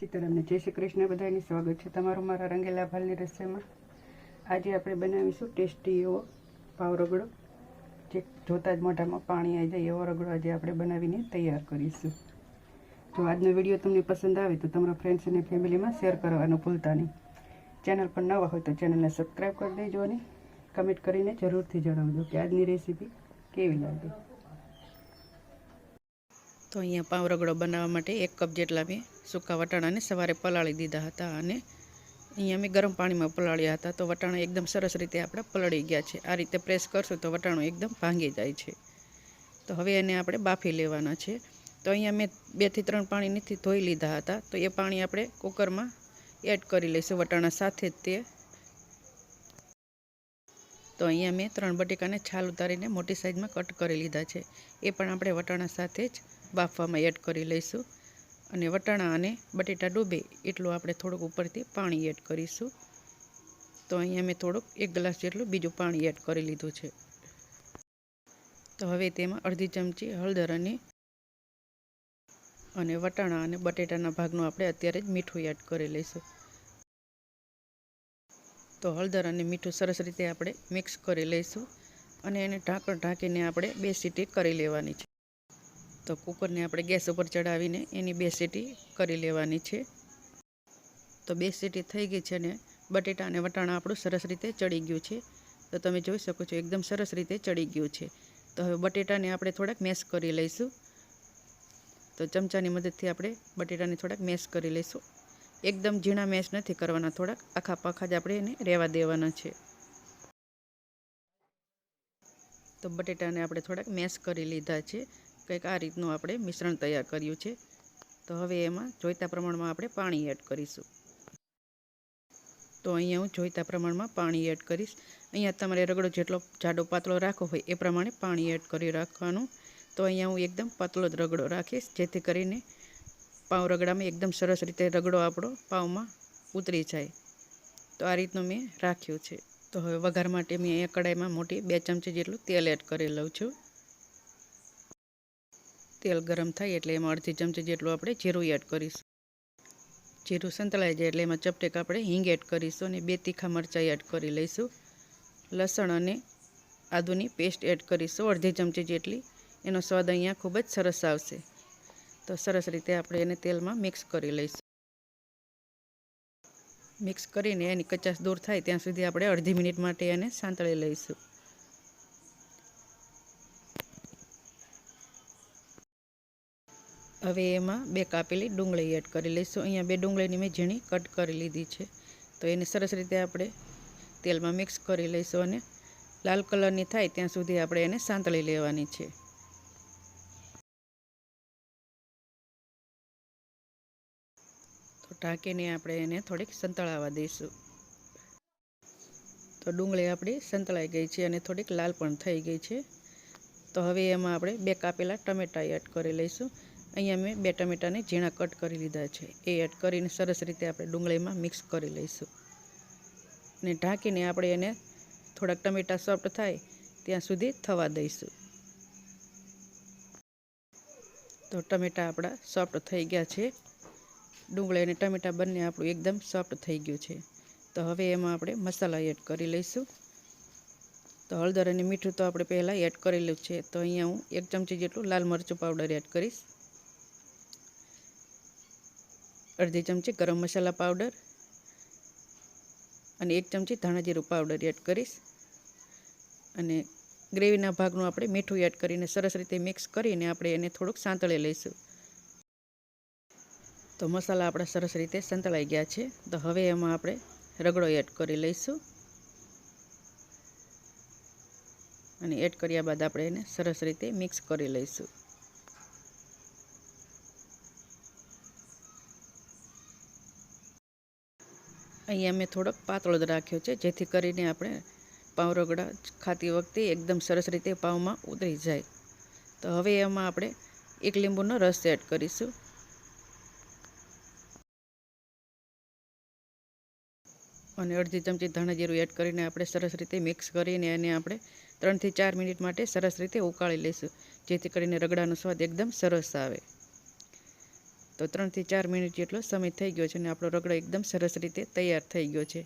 સીતારામને જય શ્રી કૃષ્ણ બધાની સ્વાગત છે તમારું મારા રંગેલા ભાલની રસોઈમાં આજે આપણે બનાવીશું ટેસ્ટી એવો પાવ રગડો. જે જોતાં જ મોઢામાં પાણી આવી જાય એવો રગડો આજે આપણે બનાવીને તૈયાર કરીશું. જો આજનો વીડિયો તમને પસંદ આવે તો તમારા ફ્રેન્ડ્સ અને ફેમિલીમાં શેર કરવાનું ભૂલતા નહીં. ચેનલ પર નવા હોય તો ચેનલને સબસ્ક્રાઈબ કરી દેજો અને કમેન્ટ કરીને જરૂરથી જણાવજો કે આજની રેસીપી કેવી લાગી. તો અહીંયા પાવ રગડો બનાવવા માટે એક કપ જેટલા મેં સૂકા વટાણાને સવારે પલાળી દીધા હતા અને અહીંયા મેં ગરમ પાણીમાં પલાળ્યા હતા. તો વટાણા એકદમ સરસ રીતે આપણા પલળી ગયા છે. આ રીતે પ્રેસ કરશું તો વટાણું એકદમ ભાંગી જાય છે. તો હવે એને આપણે બાફી લેવાના છે. તો અહીંયા મેં બેથી ત્રણ પાણી નથી ધોઈ લીધા હતા. તો એ પાણી આપણે કુકરમાં એડ કરી લઈશું વટાણા સાથે જ તે. તો અહીંયા મેં ત્રણ બટેકાને છાલ ઉતારીને મોટી સાઈઝમાં કટ કરી લીધા છે. એ પણ આપણે વટાણા સાથે જ બાફવામાં એડ કરી લઈશું. અને વટાણા અને બટેટા ડૂબે એટલું આપણે થોડુંક ઉપરથી પાણી એડ કરીશું. તો અહીંયા મેં થોડુંક એક ગ્લાસ જેટલું બીજું પાણી એડ કરી લીધું છે. તો હવે તેમાં અડધી ચમચી હળદર અને વટાણા અને બટેટાના ભાગનું આપણે અત્યારે જ મીઠું એડ કરી લઈશું. તો હળદર અને મીઠું સરસ રીતે આપણે મિક્સ કરી લઈશું. અને એને ઢાંકણ ઢાંકીને આપણે બે સીટી કરી લેવાની છે. તો કુકરને આપણે ગેસ ઉપર ચડાવીને એની બે સીટી કરી લેવાની છે. તો બે સીટી થઈ ગઈ છે ને બટેટા અને વટાણા આપણું સરસ રીતે ચડી ગયું છે. તો તમે જોઈ શકો છો એકદમ સરસ રીતે ચડી ગયું છે. તો હવે બટેટાને આપણે થોડાક મેશ કરી લઈશું. તો ચમચાની મદદથી આપણે બટેટાને થોડાક મેશ કરી લઈશું. એકદમ ઝીણા મેશ નથી કરવાના, થોડાક આખા પાખા જ આપણે એને રહેવા દેવાના છે. તો બટેટાને આપણે થોડાક મેશ કરી લીધા છે. કંઈક આ રીતનું આપણે મિશ્રણ તૈયાર કર્યું છે. તો હવે એમાં જોઈતા પ્રમાણમાં આપણે પાણી એડ કરીશું. તો અહીંયા હું જોઈતા પ્રમાણમાં પાણી એડ કરીશ. અહીંયા તમારે રગડો જેટલો જાડો પાતળો રાખવો હોય એ પ્રમાણે પાણી એડ કરી રાખવાનું. તો અહીંયા હું એકદમ પાતળો જ રગડો રાખીશ, જેથી કરીને પાવ રગડામાં એકદમ સરસ રીતે રગડો આપણો પાવમાં ઉતરી જાય. તો આ રીતનું મેં રાખ્યું છે. તો હવે વઘાર માટે મેં અહીંયા કડાઈમાં મોટી બે ચમચી જેટલું તેલ એડ કરી લઉં છું. તેલ ગરમ થાય એટલે એમાં અડધી ચમચી જેટલું આપણે જીરું એડ કરીશું. જીરું સંતળાઈ જાય એટલે એમાં ચપટેક આપણે હિંગ એડ કરીશું અને બે તીખા મરચાં એડ કરી લઈશું. લસણ અને આદુની પેસ્ટ એડ કરીશું અડધી ચમચી જેટલી. એનો સ્વાદ અહીંયા ખૂબ જ સરસ આવશે. તો સરસ રીતે આપણે એને તેલમાં મિક્સ કરી લઈશું. મિક્સ કરીને એની કચાશ દૂર થાય ત્યાં સુધી આપણે અડધી મિનિટ માટે એને સાંતળી લઈશું. હવે એમાં બે કાપેલી ડુંગળી એડ કરી લઈશું. અહીંયા બે ડુંગળીની મેં ઝીણી કટ કરી લીધી છે. તો એને સરસ રીતે આપણે તેલમાં મિક્સ કરી લઈશું અને લાલ કલરની થાય ત્યાં સુધી આપણે એને સાંતળી લેવાની છે. તો ઢાંકીને આપણે એને થોડીક સંતળાવા દઈશું. તો ડુંગળી આપણી સંતળાઈ ગઈ છે અને થોડીક લાલ પણ થઈ ગઈ છે. તો હવે એમાં આપણે બે કાપેલા ટમેટા એડ કરી લઈશું. અહીંયા મેં બે ટમેટાને ઝીણા કટ કરી લીધા છે. એ એડ કરીને સરસ રીતે આપણે ડુંગળીમાં મિક્સ કરી લઈશું. ને ઢાંકીને આપણે એને થોડાક ટમેટાં સોફ્ટ થાય ત્યાં સુધી થવા દઈશું. તો ટમેટાં આપણા સોફ્ટ થઈ ગયા છે. ડુંગળી અને ટમેટાં બંને આપણું એકદમ સોફ્ટ થઈ ગયું છે. તો હવે એમાં આપણે મસાલા એડ કરી લઈશું. તો હળદર અને મીઠું તો આપણે પહેલાં એડ કરેલું છે. તો અહીંયા હું એક ચમચી જેટલું લાલ મરચું પાવડર એડ કરીશ. અડધી ચમચી ગરમ મસાલા પાવડર અને એક ચમચી ધાણા જીરું પાવડર એડ કરીશ. અને ગ્રેવીના ભાગનું આપણે મીઠું એડ કરીને સરસ રીતે મિક્સ કરીને આપણે એને થોડુંક સાંતળી લઈશું. તો મસાલા આપણા સરસ રીતે સંતળાઈ ગયા છે. તો હવે એમાં આપણે રગડો એડ કરી લઈશું. અને એડ કર્યા બાદ આપણે એને સરસ રીતે મિક્સ કરી લઈશું. અહીંયા મેં થોડોક પાતળો જ રાખ્યો છે, જેથી કરીને આપણે પાઉં રગડા ખાતી વખતે એકદમ સરસ રીતે પાવમાં ઉતરી જાય. તો હવે એમાં આપણે એક લીંબુનો રસ એડ કરીશું. અને અડધી ચમચી ધાણા જીરું એડ કરીને આપણે સરસ રીતે મિક્સ કરીને એને આપણે ત્રણથી ચાર મિનિટ માટે સરસ રીતે ઉકાળી લઈશું, જેથી કરીને રગડાનો સ્વાદ એકદમ સરસ આવે. તો ત્રણથી ચાર મિનિટ જેટલો સમય થઈ ગયો છે અને આપણો રગડો એકદમ સરસ રીતે તૈયાર થઈ ગયો છે.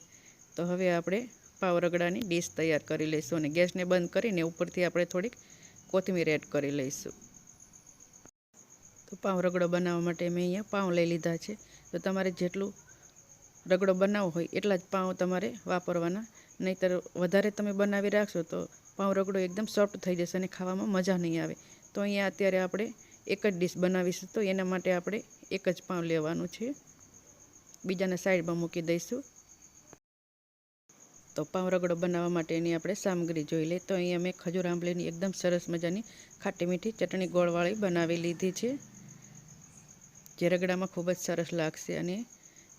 તો હવે આપણે પાવ રગડાની ડીશ તૈયાર કરી લઈશું અને ગેસને બંધ કરીને ઉપરથી આપણે થોડીક કોથમીર એડ કરી લઈશું. તો પાવ રગડો બનાવવા માટે મેં અહીંયા પાઉં લઈ લીધા છે. તો તમારે જેટલું રગડો બનાવવો હોય એટલા જ પાઉં તમારે વાપરવાના. નહીંતર વધારે તમે બનાવી રાખશો તો પાવ રગડો એકદમ સોફ્ટ થઈ જશે અને ખાવામાં મજા નહીં આવે. તો અહીંયા અત્યારે આપણે એક જ ડીશ બનાવીશું તો એના માટે આપણે એક જ પાઉં લેવાનું છે. બીજાને સાઈડમાં મૂકી દઈશું. તો પાઉં રગડો બનાવવા માટેની આપણે સામગ્રી જોઈ લઈએ. તો અહીંયા મેં ખજૂર આંબલીની એકદમ સરસ મજાની ખાટી મીઠી ચટણી ગોળવાળી બનાવી લીધી છે. જે રગડામાં ખૂબ જ સરસ લાગશે અને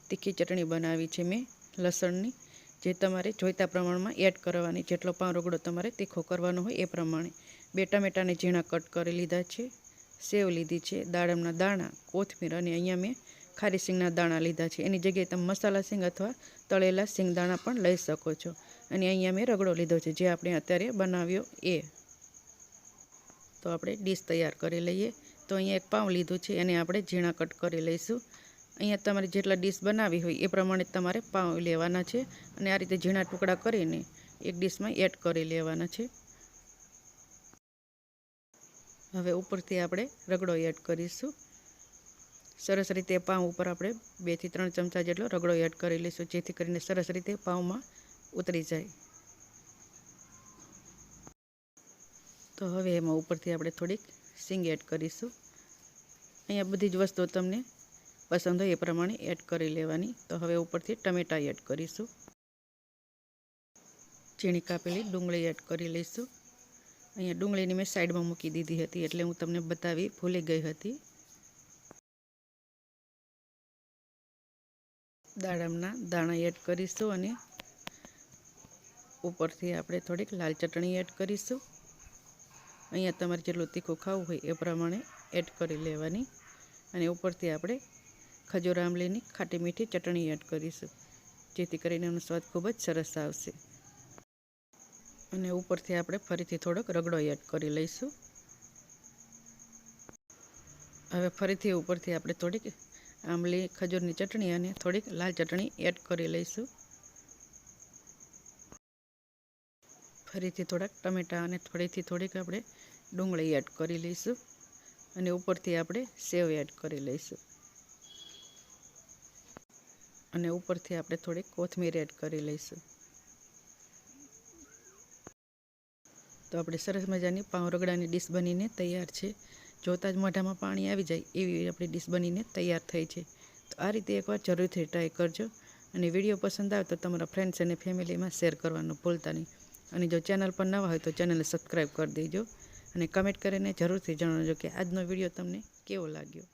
તીખી ચટણી બનાવી છે મેં લસણની. જે તમારે જોઈતા પ્રમાણમાં એડ કરવાની, જેટલો પાઉં રગડો તમારે તીખો કરવાનો હોય એ પ્રમાણે. બે ટમેટાને ઝીણા કટ કરી લીધા છે. સેવ લીધી છે, દાડમના દાણા, કોથમીર અને અહીંયા મેં ખારી સિંગના દાણા લીધા છે. એની જગ્યાએ તમે મસાલા સિંગ અથવા તળેલા સિંગ દાણા પણ લઈ શકો છો. અને અહીંયા મેં રગડો લીધો છે, જે આપણે અત્યારે બનાવ્યો એ. તો આપણે ડીશ તૈયાર કરી લઈએ. તો અહીંયા એક પાઉં લીધું છે, એને આપણે ઝીણા કટ કરી લઈશું. અહીંયા તમારે જેટલા ડીશ બનાવી હોય એ પ્રમાણે તમારે પાઉં લેવાના છે. અને આ રીતે ઝીણા ટુકડા કરીને એક ડીશમાં એડ કરી લેવાના છે. હવે ઉપરથી આપણે રગડો એડ કરીશું. સરસ રીતે પાઉં ઉપર આપણે બેથી ત્રણ ચમચા જેટલો રગડો એડ કરી લઈશું, જેથી કરીને સરસ રીતે પાઉંમાં ઉતરી જાય. તો હવે એમાં ઉપરથી આપણે થોડીક સિંગ એડ કરીશું. અહીંયા બધી જ વસ્તુઓ તમને પસંદ હોય એ પ્રમાણે એડ કરી લેવાની. તો હવે ઉપરથી ટમેટાં એડ કરીશું. ઝીણી કાપેલી ડુંગળી એડ કરી લઈશું. અહીંયા ડુંગળીની મેં સાઈડમાં મૂકી દીધી હતી એટલે હું તમને બતાવી ભૂલી ગઈ હતી. દાડમના દાણા એડ કરીશું અને ઉપરથી આપણે થોડીક લાલ ચટણી એડ કરીશું. અહીંયા તમારે જેટલું તીખું ખાવું હોય એ પ્રમાણે એડ કરી લેવાની. અને ઉપરથી આપણે ખજૂર આંબલીની ખાટી મીઠી ચટણી એડ કરીશું. જેથી કરીને એનો સ્વાદ ખૂબ જ સરસ આવશે. અને ઉપરથી આપણે ફરીથી થોડોક રગડો એડ કરી લઈશું. હવે ફરીથી ઉપરથી આપણે થોડીક આંબલી, ખજૂરની ચટણી અને થોડીક લાલ ચટણી એડ કરી લઈશું. ફરીથી થોડાક ટમેટાં અને થોડીથી થોડીક આપણે ડુંગળી એડ કરી લઈશું અને ઉપરથી આપણે સેવ એડ કરી લઈશું. અને ઉપરથી આપણે થોડીક કોથમીર એડ કરી લઈશું. તો આપણે સરસ મજાની પાઉં રગડાની ડીશ બનીને તૈયાર છે. જોતાં જ મોઢામાં પાણી આવી જાય એવી આપણી ડીશ બનીને તૈયાર થઈ છે. તો આ રીતે એકવાર જરૂરથી ટ્રાય કરજો અને વીડિયો પસંદ આવે તો તમારા ફ્રેન્ડ્સ અને ફેમિલીમાં શેર કરવાનું ભૂલતા નહીં. અને જો ચેનલ પર નવા હોય તો ચેનલને સબસ્ક્રાઈબ કરી દેજો અને કમેન્ટ કરીને જરૂરથી જણાવજો કે આજનો વીડિયો તમને કેવો લાગ્યો?